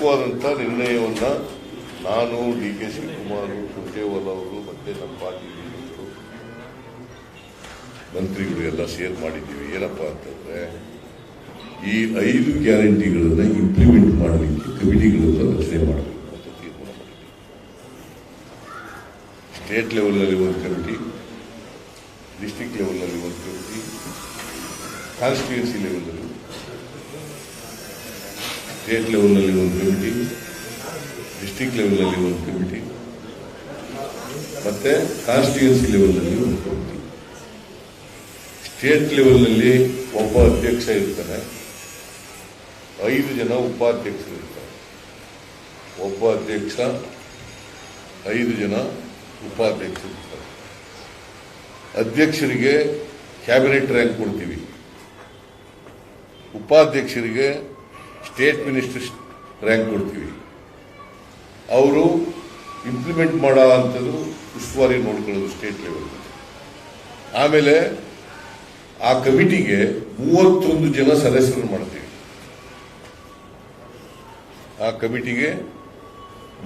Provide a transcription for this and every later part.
ಪ್ರಮುಖವಾದಂಥ ನಿರ್ಣಯವನ್ನು ನಾನು ಡಿ ಕೆ ಶಿವಕುಮಾರ್ ಸುರ್ಜೇವಾಲ ಅವರು ಮತ್ತೆ ನಮ್ಮ ಪಾರ್ಟಿ ಲೀಡರ್ಗಳು, ಮಂತ್ರಿಗಳು ಎಲ್ಲ ಶೇರ್ ಮಾಡಿದ್ದೀವಿ. ಏನಪ್ಪ ಅಂತಂದ್ರೆ ಈ ಐದು ಗ್ಯಾರಂಟಿಗಳನ್ನ ಇಂಪ್ಲಿಮೆಂಟ್ ಮಾಡಲಿಕ್ಕೆ ಕಮಿಟಿಗಳನ್ನು ರಚನೆ ಮಾಡಬೇಕು ಅಂತ ತೀರ್ಮಾನ ಸ್ಟೇಟ್ ಲೆವೆಲ್ನಲ್ಲಿ ಒಂದು ಕಮಿಟಿ ಡಿಸ್ಟಿಕ್ ಲೆವೆಲ್ನಲ್ಲಿ ಒಂದು ಕಮಿಟಿ ಕಾನ್ಸ್ಟಿಟ್ಯೂನ್ಸಿ ಲೆವೆಲ್ನಲ್ಲಿ ಸ್ಟೇಟ್ ಲೆವೆಲ್ನಲ್ಲಿ ಒಂದು ಕಮಿಟಿ ಡಿಸ್ಟಿಕ್ ಲೆವೆಲ್ನಲ್ಲಿ ಒಂದು ಕಮಿಟಿ ಮತ್ತೆ ಕಾನ್ಸ್ಟಿಟ್ಯೂನ್ಸಿ ಲೆವೆಲ್ನಲ್ಲಿ ಒಂದು ಕಮಿಟಿ ಸ್ಟೇಟ್ ಲೆವೆಲ್ನಲ್ಲಿ ಒಬ್ಬ ಅಧ್ಯಕ್ಷ ಇರ್ತಾನೆ ಐದು ಜನ ಉಪಾಧ್ಯಕ್ಷರು ಇರ್ತಾರೆ. ಒಬ್ಬ ಅಧ್ಯಕ್ಷ, ಐದು ಜನ ಉಪಾಧ್ಯಕ್ಷರು ಇರ್ತಾರೆ. ಅಧ್ಯಕ್ಷರಿಗೆ ಕ್ಯಾಬಿನೆಟ್ ರ್ಯಾಂಕ್ ಕೊಡ್ತೀವಿ. ಉಪಾಧ್ಯಕ್ಷರಿಗೆ ಸ್ಟೇಟ್ ಮಿನಿಸ್ಟರ್ ರ್ಯಾಂಕ್ ಕೊಡ್ತೀವಿ. ಅವರು ಇಂಪ್ಲಿಮೆಂಟ್ ಮಾಡೋ ಅಂಥದ್ದು ಉಸ್ತುವಾರಿ ನೋಡ್ಕೊಳ್ಳೋದು ಸ್ಟೇಟ್ ಲೆವೆಲ್ ಆಮೇಲೆ ಆ ಕಮಿಟಿಗೆ ಮೂವತ್ತೊಂದು ಜನ ಸದಸ್ಯರು ಮಾಡ್ತೀವಿ. ಆ ಕಮಿಟಿಗೆ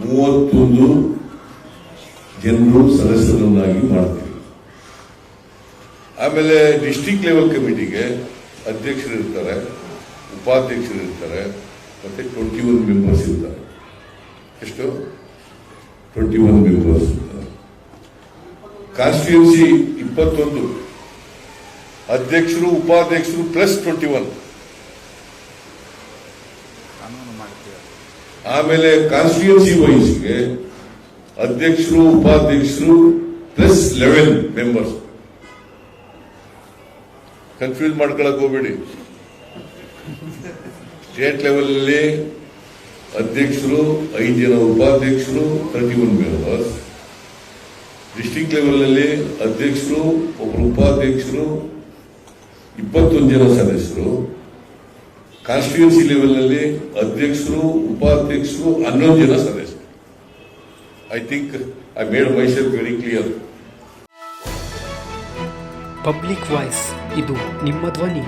ಮೂವತ್ತೊಂದು ಜನರು ಸದಸ್ಯರನ್ನಾಗಿ ಮಾಡ್ತೀವಿ. ಆಮೇಲೆ ಡಿಸ್ಟಿಕ್ ಲೆವೆಲ್ ಕಮಿಟಿಗೆ ಅಧ್ಯಕ್ಷರು ಇರ್ತಾರೆ ಉಪಾಧ್ಯಕ್ಷರು ಇರ್ತಾರೆ ಮತ್ತೆ ಟ್ವೆಂಟಿ ಒನ್ ಮೆಂಬರ್ಸ್ ಇರ್ತಾರೆ. ಎಷ್ಟು? ಟ್ವೆಂಟಿ ಒನ್ ಮೆಂಬರ್ಸ್ ಇರ್ತಾರೆ ಕಾನ್ಸ್ಟಿಟ್ಯೂನ್ಸಿ ಇಪ್ಪತ್ತೊಂದು. ಅಧ್ಯಕ್ಷರು ಉಪಾಧ್ಯಕ್ಷರು ಪ್ಲಸ್ ಟ್ವೆಂಟಿ ಒನ್ ಆಮೇಲೆ ಕಾನ್ಸ್ಟಿಟ್ಯೂನ್ಸಿ ವೈಸ್ಗೆ ಅಧ್ಯಕ್ಷರು ಉಪಾಧ್ಯಕ್ಷರು ಪ್ಲಸ್ ಲೆವೆನ್ ಮೆಂಬರ್ಸ್ ಕನ್ಫ್ಯೂಸ್ ಮಾಡ್ಕೊಳಕ್ ಹೋಗ್ಬೇಡಿ. ಸ್ಟೇಟ್ ಲೆವೆಲ್ ಅಲ್ಲಿ ಅಧ್ಯಕ್ಷರು, ಐದು ಜನ ಉಪಾಧ್ಯಕ್ಷರು ತರ್ಟಿ ಒನ್ ಮೆಂಬರ್ಸ್ ಡಿಸ್ಟಿಕ್ ಅಧ್ಯಕ್ಷರು ಒಬ್ಬರು ಉಪಾಧ್ಯಕ್ಷರು, ಇಪ್ಪತ್ತೊಂದು ಜನ ಸದಸ್ಯರು. ಕಾನ್ಸ್ಟಿಟ್ಯೂನ್ಸಿ ಲೆವೆಲ್ನಲ್ಲಿ ಅಧ್ಯಕ್ಷರು, ಉಪಾಧ್ಯಕ್ಷರು, ಹನ್ನೊಂದು ಜನ ಸದಸ್ಯರು. I think I made myself very clear public voice ಇದು ನಿಮ್ಮ ಧ್ವನಿ.